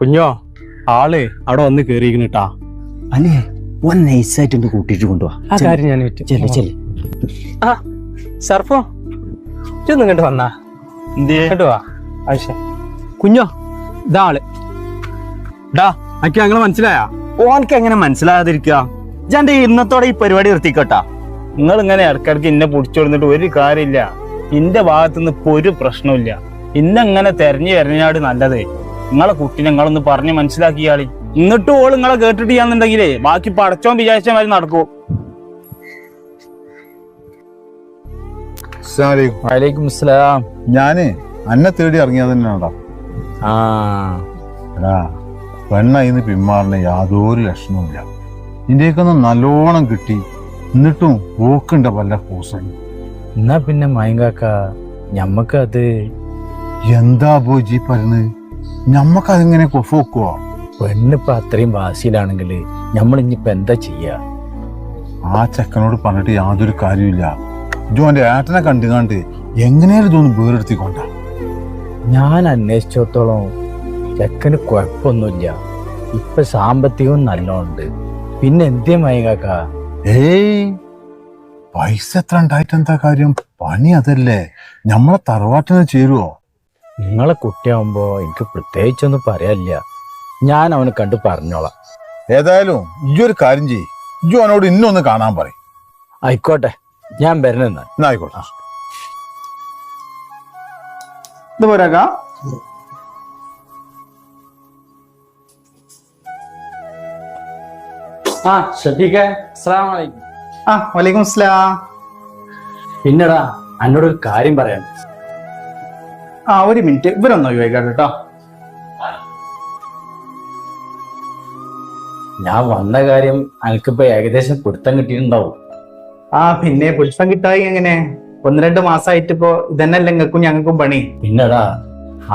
കുഞ്ഞോ ആളെ അവിടെ വന്ന് കേറിയിരിക്കണട്ടാ അല്ലേ? ഓൻ നൈസായിട്ട് ഒന്ന് കൂട്ടിട്ട് കൊണ്ടുപോവാ ആ കാര്യം ഞാൻ. ചെല്ല് ചെല്ല്. ആ സർഫോ. ഇതൊന്നും ഇങ്ങോട്ട് വന്നാ? ഇങ്ങോട്ട് വാ. കുഞ്ഞോ ഇതാ ആൾ. ഡാ അക്കി ഞങ്ങൾ മനസ്സിലായാ? ഓനക്ക് എങ്ങനെ മനസ്സിലാകാതിരിക്കുക ഇന്നത്തോടെ ഈ പരിപാടി നിർത്തിക്കോട്ടാ. നിങ്ങൾ ഇങ്ങനെ ഇടക്കിടക്ക് ഇന്നെ പിടിച്ചോടുന്നിട്ട് ഒരു കാര്യമില്ല. എന്റെ ഭാഗത്തുനിന്ന് ഇപ്പൊ ഒരു പ്രശ്നമില്ല ഇന്നെങ്ങനെ തെരഞ്ഞു തെരഞ്ഞാട് നല്ലത്? നിങ്ങളെ കുട്ടിനെ നിങ്ങളൊന്ന് പറഞ്ഞ് മനസ്സിലാക്കിയാളി എന്നിട്ട് ഓൾ നിങ്ങളെ കേട്ടിട്ട് ചെയ്യാന്നുണ്ടെങ്കിലേ ബാക്കി പടച്ചോൻ വിചാരിച്ച മാതിരി നടക്കൂ. വലൈക്കും അസ്സലാം ഞാൻ അന്നെ തേടി ഇറങ്ങിയത് തന്നെയാടാ ആ. പിന്മാറിന് യാതൊരു ലക്ഷണവുമില്ല. ഇന്ത്യക്കൊന്ന് നല്ലോണം കിട്ടി എന്നിട്ടും പോക്കുണ്ട വല്ല കൂസം എന്നാ പിന്നെ മയങ്കാക്ക ഞമ്മക്ക് അത് എന്താ ബോജി പറയുന്നത് ഞമ്മക്ക് അതിങ്ങനെ കൊഫോക്കുവോ പെണ്ണിപ്പ അത്രയും വാശിയിലാണെങ്കിൽ നമ്മൾ ഇനിയിപ്പ എന്താ ചെയ്യാ? ആ ചെക്കനോട് പറഞ്ഞിട്ട് യാതൊരു കാര്യമില്ല ജോന്റെ ഏട്ടനെ കണ്ടുകാണ്ട് എങ്ങനെയാലും ഇതൊന്ന് വേറെടുത്തിക്കൊണ്ട? ഞാൻ അന്വേഷിച്ചിടത്തോളം ചെക്കന് കുഴപ്പമൊന്നുമില്ല. ഇപ്പൊ സാമ്പത്തികവും നല്ലോണ്ട്. പിന്നെ എന്തേ മയങ്ങാക്ക ഏയ് പൈസ എത്ര ഉണ്ടായിട്ട് എന്താ കാര്യം? പണി അതല്ലേ. ഞമ്മളെ തറവാട്ടിന് ചേരുവോ? നിങ്ങളെ കുട്ടിയാവുമ്പോ എനിക്ക് പ്രത്യേകിച്ചൊന്നും പറയാനില്ല. ഞാൻ അവനെ കണ്ടു പറഞ്ഞോളാം. ഏതായാലും ഇജ്ജു ഒരു കാര്യം ചെയ്യ്. ഇജ്ജു അവനോട് ഇന്നൊന്ന് കാണാൻ പറയും. ആയിക്കോട്ടെ ഞാൻ വരണെന്നാ എന്നാ ആയിക്കോട്ടെ. ഇത് പോരാക്കാ ആ ഷഫീഖ അസ്സലാമു അലൈക്കും. ആ വലൈക്കും സ്ലാം പിന്നെടാ അന്നോട് ഒരു കാര്യം പറയാൻ ആ ഒരു മിനിറ്റ്. ഇവരൊന്ന് ചോദിക്കാം കേട്ടോ. ഞാൻ വന്ന കാര്യം അനക്കിപ്പോ ഏകദേശം പിടുത്തം കിട്ടിയിട്ടുണ്ടാവും. ആ പിന്നെ പുരുഷം കിട്ടായി എങ്ങനെ? ഒന്ന് രണ്ട് മാസമായിട്ട് ഇപ്പോ ഇതന്നെയല്ല നിങ്ങൾക്കും ഞങ്ങൾക്കും പണി? പിന്നെടാ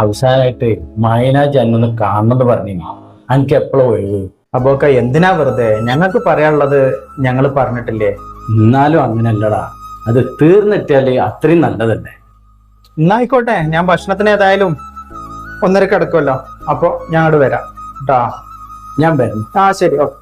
അവസാനമായിട്ട് മൈനാജ് അന്നൊന്ന് കാണണമെന്ന് പറഞ്ഞു എനിക്ക് എപ്പോഴും ഒഴിവ്? അപ്പൊ ഒക്കെ എന്തിനാ വെറുതെ? ഞങ്ങൾക്ക് പറയാനുള്ളത് ഞങ്ങൾ പറഞ്ഞിട്ടില്ലേ? എന്നാലും അങ്ങനല്ലടാ അത് തീർന്നിട്ടാൽ അത്രയും നല്ലതല്ലേ? എന്നാ ആയിക്കോട്ടെ ഞാൻ ഭക്ഷണത്തിന് ഏതായാലും ഒന്നര കിടക്കുമല്ലോ അപ്പൊ ഞാൻ അങ്ങോട്ട് വരാം. കേട്ടാ ഞാൻ വരുന്നു ആ ശരി ഓക്കെ.